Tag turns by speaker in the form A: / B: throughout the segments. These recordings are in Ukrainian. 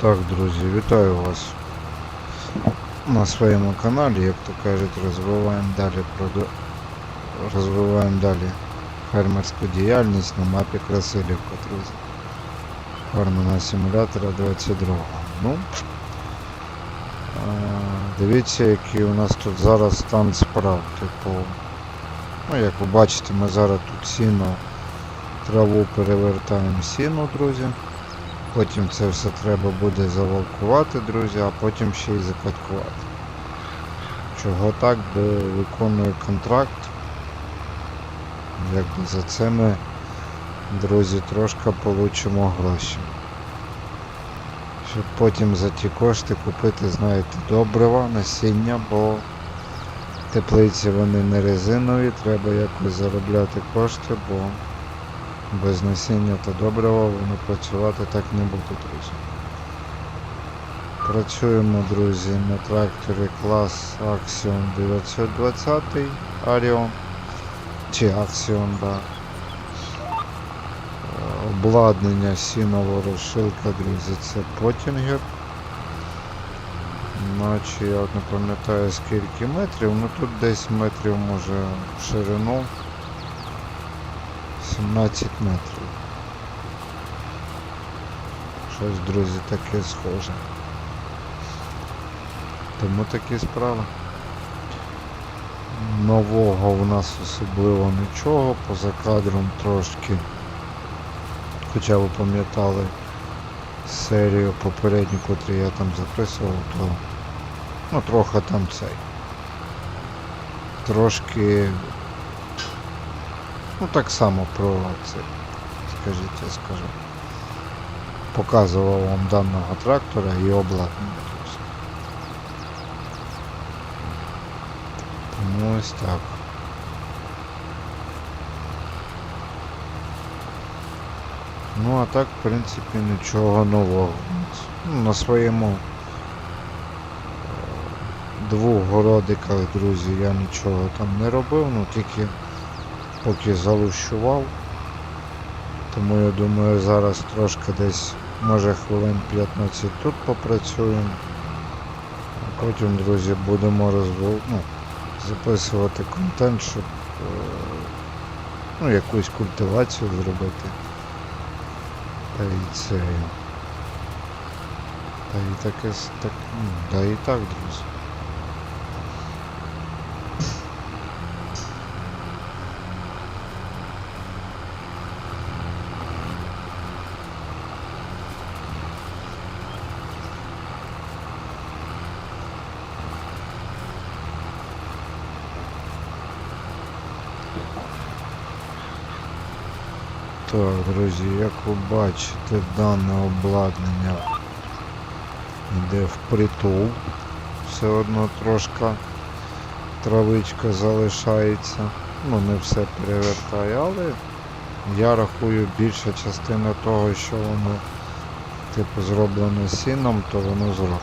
A: Так, друзі, вітаю вас на своєму каналі, як то кажуть, розвиваємо далі проду... розвиваємо далі фермерську діяльність на мапі Красилівка, друзі. Фермерного симулятора 22. Ну, дивіться, який у нас тут зараз стан справ. Типу, ну, як ви бачите, ми зараз тут сіно, траву перевертаємо сіно, друзі. Потім це все треба буде завалкувати, друзі, а потім ще й закаткувати. Чого так, бо виконую контракт. Якби за це ми, друзі, трошки получимо гроші. Щоб потім за ті кошти купити, знаєте, добрива, насіння, бо теплиці вони не резинові, треба якось заробляти кошти, бо без насіння та добрива вони працювати так не будуть, друзі. Працюємо, друзі, на тракторі клас Axion 920 Arion. Чи Axion, да. Е, Обладнання сіново-розшилка, друзі, це потінгер. Наче я не пам'ятаю скільки метрів, ну тут десь метрів може в ширину. 17 метрів. Щось, друзі, таке схоже. Тому такі справи. Нового у нас особливо нічого, поза кадром трошки. Хоча ви пам'ятали серію попередню, котру я там записував, то ну трохи там цей. Трошки Ну так само про це, скажіть, я скажу. Показував вам даного трактора і обладнання. Тому ось так. Ну а так, в принципі, нічого нового. Ну, на своєму е, двох городиках, друзі, я нічого там не робив, ну тільки поки залущував. Тому я думаю зараз трошки десь, може хвилин 15 тут попрацюємо. А потім, друзі, будемо розвив... ну, записувати контент, щоб е, ну, якусь культивацію зробити. Та і це. Та і таке так, ну, і так, друзі. Так, друзі, як ви бачите, дане обладнання йде впритул. Все одно трошки травичка залишається. Ну, не все перевертає, але я рахую більша частина того, що воно типу зроблено сіном, то воно зроблено.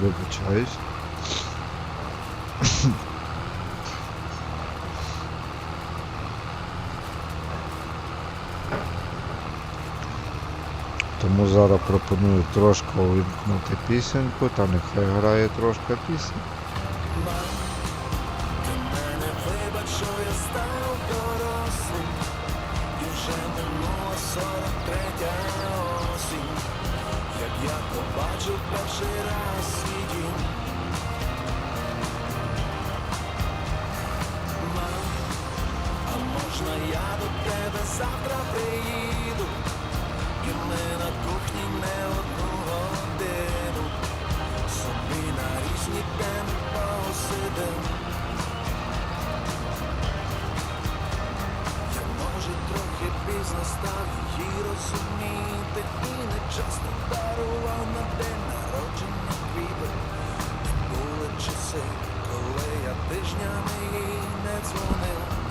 A: Вибачаюсь. Тому зараз пропоную трошки увімкнути пісеньку, та нехай грає трошки пісня.
B: Став її розуміти. І не часто дарував на день народження квіти. Були часи, коли я тижнями їй не дзвонив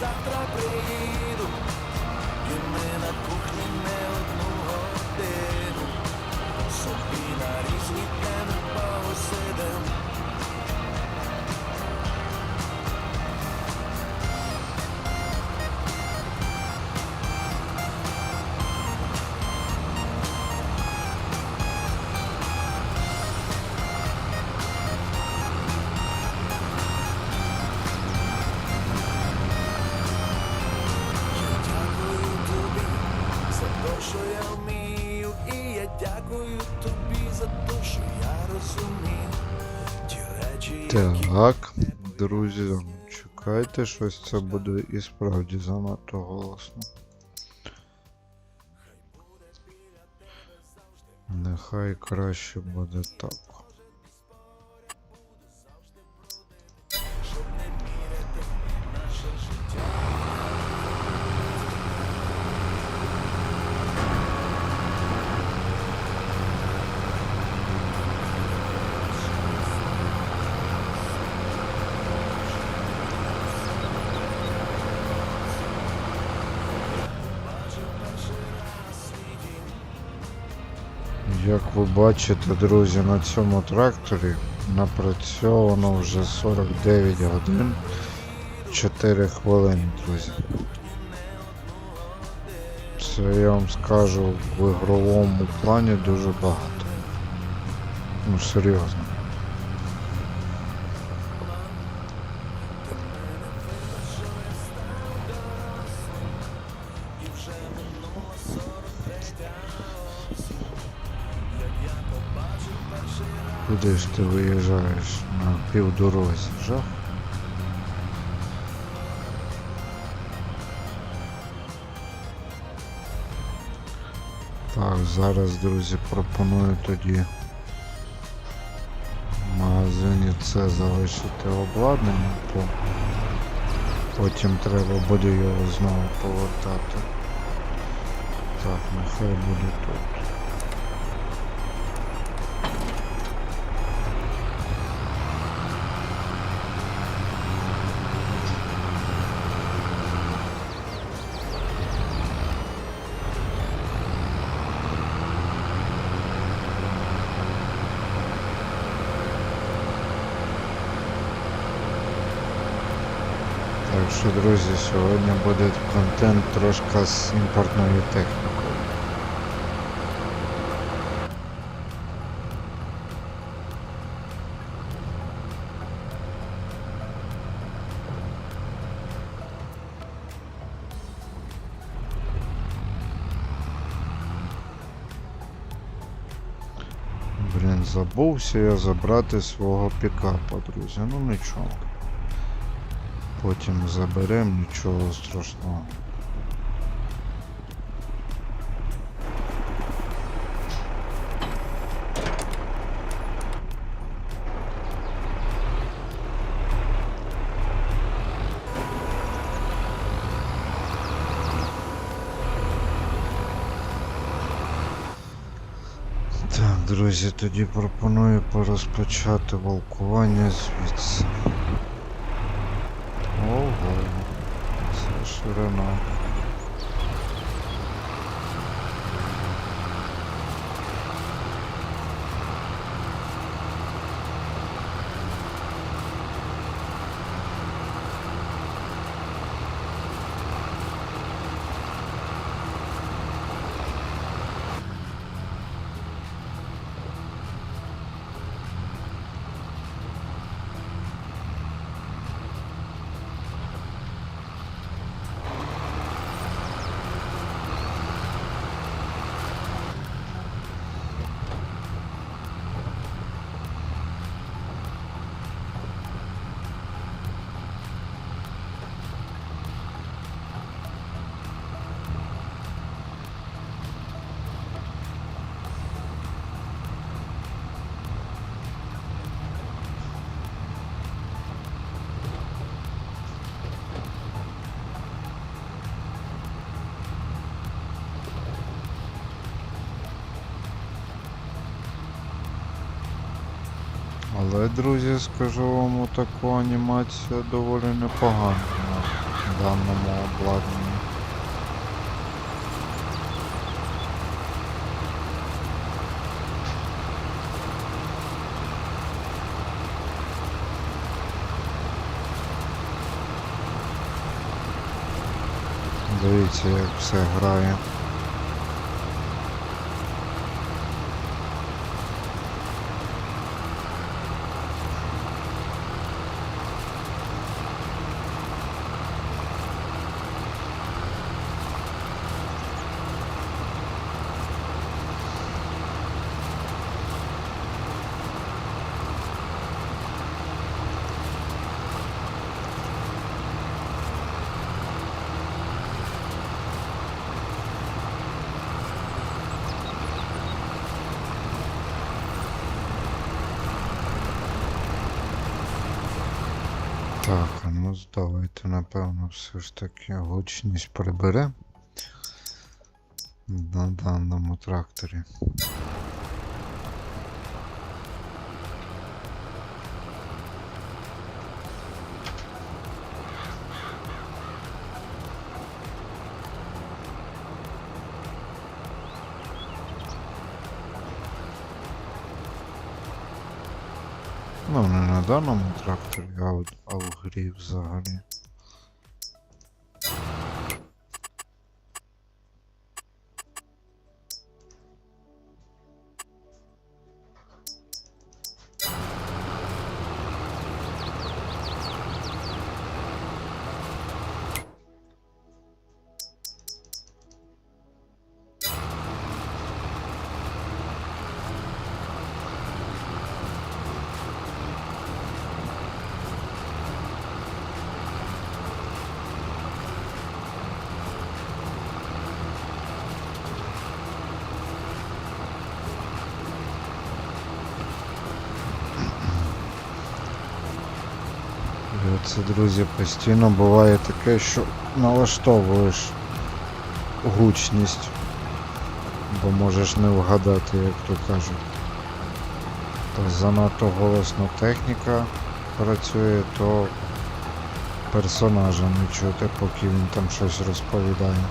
B: завтра приїду? І ми на
A: чекайте, щось це буде і справді занадто голосно. Нехай краще буде так. Бачите, друзі, на цьому тракторі напрацьовано вже 49 годин 4 хвилини, друзі. Це я вам скажу в ігровому плані дуже багато. Ну серйозно. Куди ж ти виїжджаєш на півдорозі, жах? Так, зараз, друзі, пропоную тоді в магазині це залишити обладнання, бо потім треба буде його знову повертати. Так, нехай буде тут. Так що, друзі, сьогодні буде контент трошки з імпортною технікою. Блін, забувся я забрати свого пікапа, друзі. Ну нічого. Потім заберемо, нічого страшного. Друзі, тоді пропоную порозпочати волкування звідси. Ого, це ширина. Але, друзі, скажу вам, таку анімація доволі непогана на даному обладнанні. Дивіться, як все грає. Так, а давайте, напевно, все ж таки гучність прибере на даному тракторі. Ну, не на даному тракторі, а, от, а в грі взагалі. І оце, друзі, постійно буває таке, що налаштовуєш гучність, бо можеш не вгадати, як то кажуть. То занадто голосно техніка працює, то персонажа не чути, поки він там щось розповідає.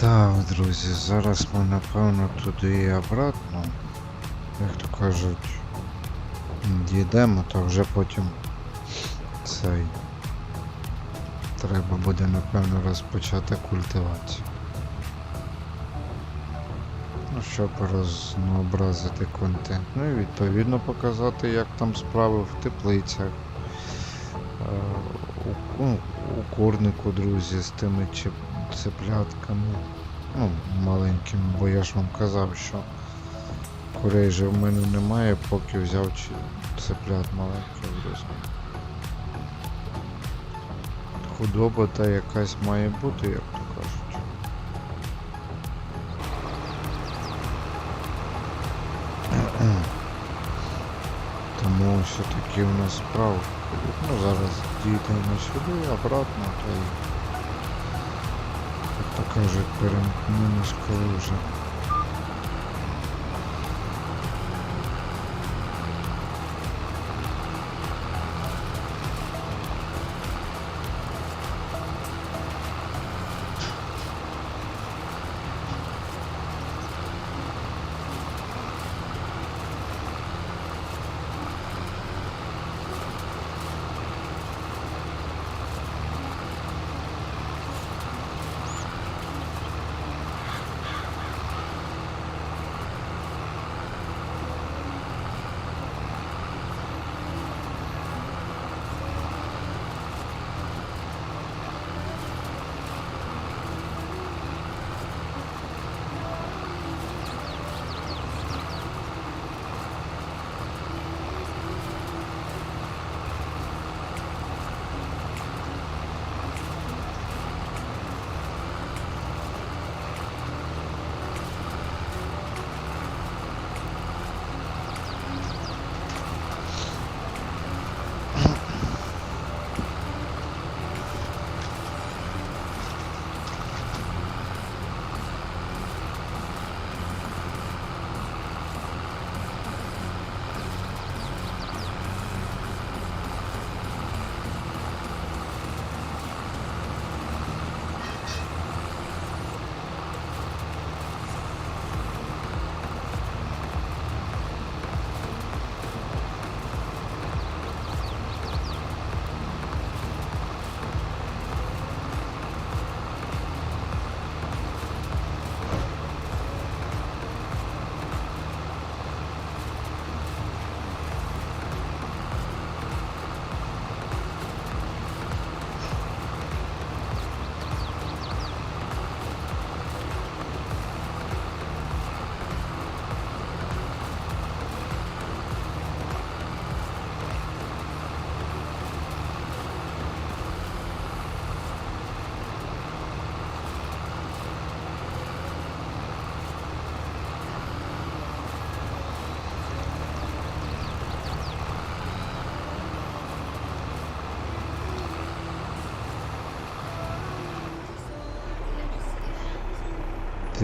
A: Так, друзі, зараз ми напевно туди і обратно. Як то кажуть, дійдемо, то вже потім цей. Треба буде напевно розпочати культивацію. Ну, щоб рознообразити контент. Ну і відповідно показати, як там справи в теплицях. Е, У, у, у курнику, друзі, з тими чеп- цеплятками. Ну, маленькими, бо я ж вам казав, що курей же в мене немає, поки взяв чи- цеплят маленьких, друзі. Худоба та якась має бути, як то кажуть. Тому що такі у нас справи. Ну, зараз дійдемо сюди, обратно, то й, як то кажуть, перемкнемось вже.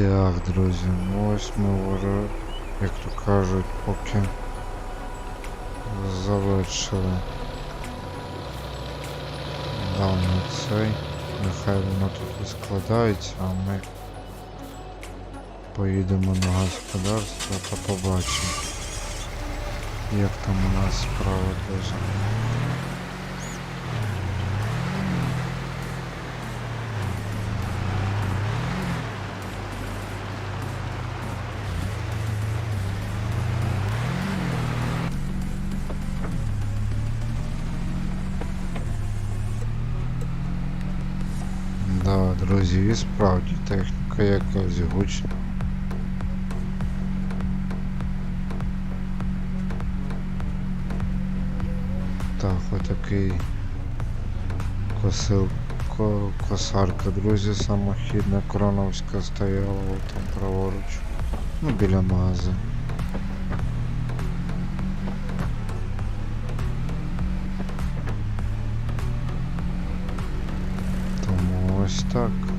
A: Так, друзі, ну ось ми вже, як то кажуть, поки завершили даний цей. Нехай воно тут складається, а ми поїдемо на господарство та побачимо, як там у нас справа дуже. І справді техніка якась гучна. Так, отакий косил, ко, косарка, друзі, самохідна кроновська стояла там праворуч. Ну, біля мази. Тому ось так.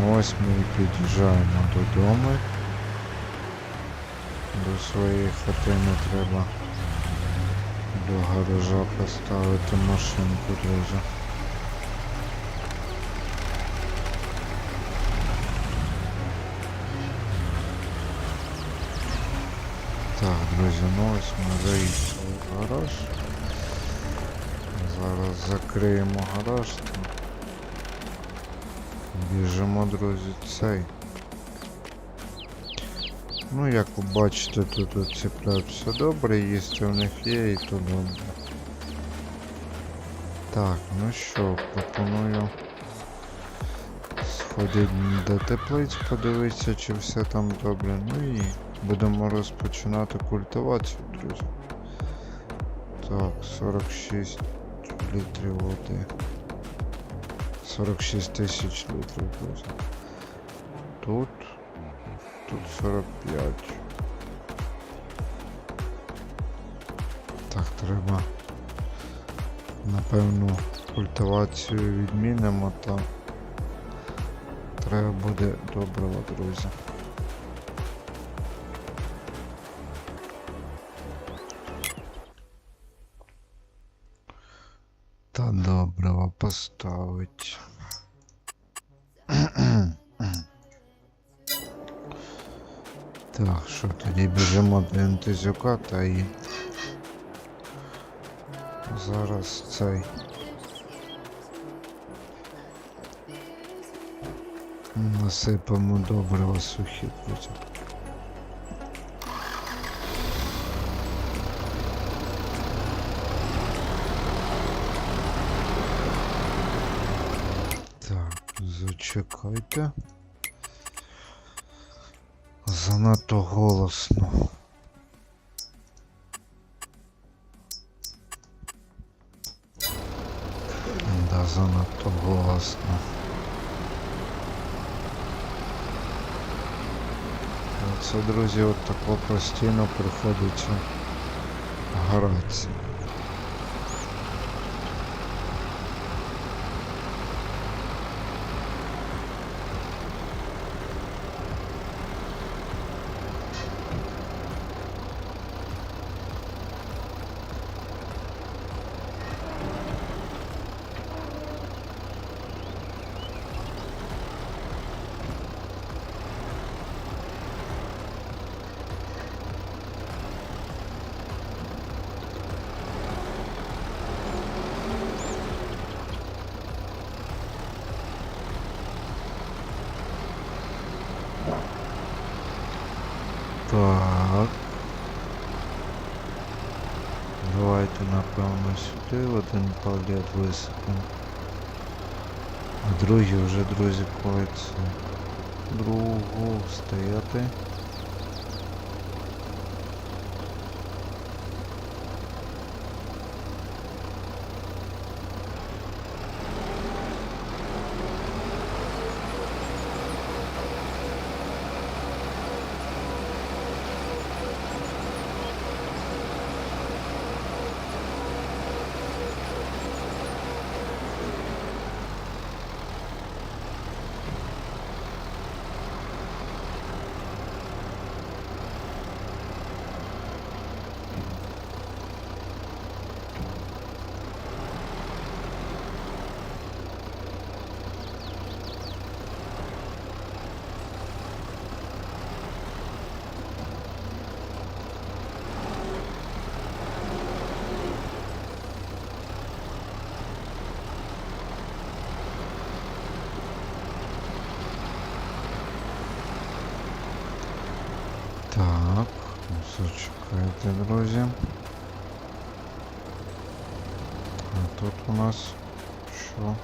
A: Ну ось ми і під'їжджаємо додому. До своєї хатини треба до гаража поставити машинку, друзі. Так, друзі, ну ось ми заїхали в гараж. Зараз закриємо гараж. Біжимо, друзі, цей. Ну, як ви бачите, тут у цеплят все добре, їсти в них є і то добре. Так, ну що, пропоную сходити до теплиць, подивитися, чи все там добре. Ну і будемо розпочинати культивацію, друзі. Так, 46 літрів води. 46 тисяч друзі. Тут. Тут 45. Так, треба. Напевно, культивацію відмінимо та треба буде добрива, друзі. Та добрива поставить. Так, що тоді біжимо до ентезюка та і зараз цей. Насипемо добрива сухі потім. Так, зачекайте. Занадто голосно. Да, занадто голосно. Це, друзі, от тако постійно приходиться гратися. Так. Давайте сюди один палет висипав. А другі вже, друзі, коли другу стояти. Так, зачекайте, друзі. А тут у нас що?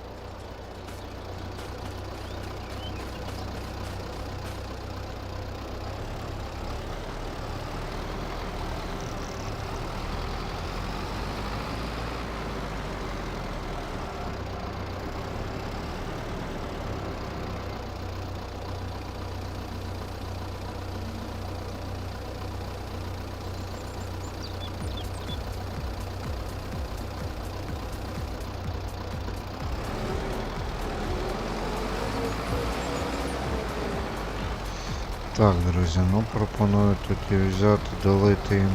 A: Так, друзі, ну пропоную тоді взяти, долити їм,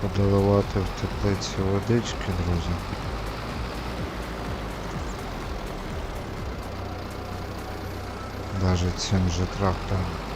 A: подоливати в теплиці водички, друзі. Даже цим же трактором.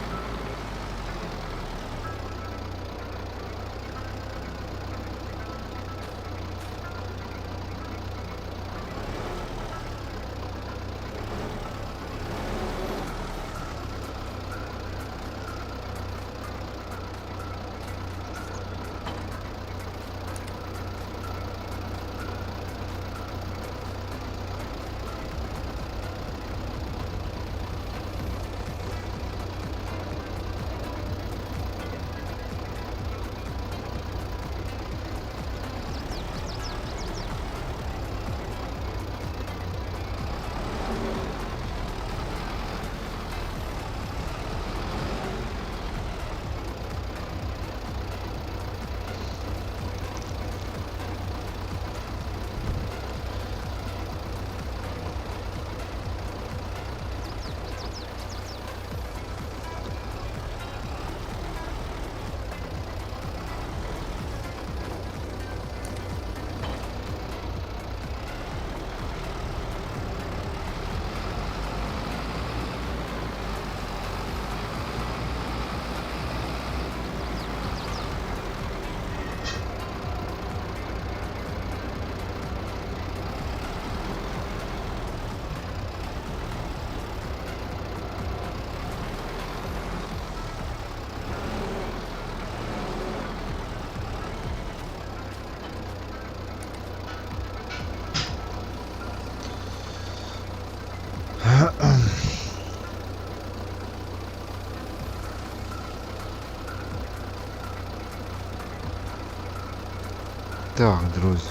A: Так, друзі.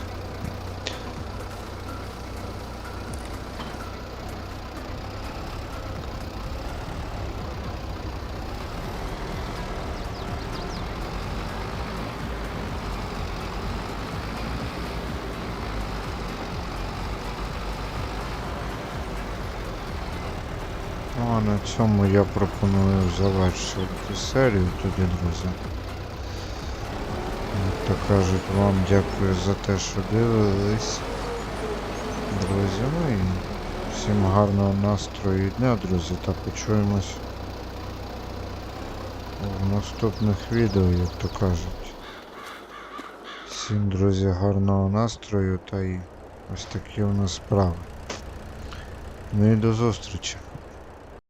A: А на цьому я пропоную завершувати серію тоді, друзі. То кажуть, вам дякую за те, що дивились. Друзі, ну і всім гарного настрою і дня, друзі, та почуємось в наступних відео, як то кажуть. Всім, друзі, гарного настрою та і ось такі у нас справи. Ну і до зустрічі.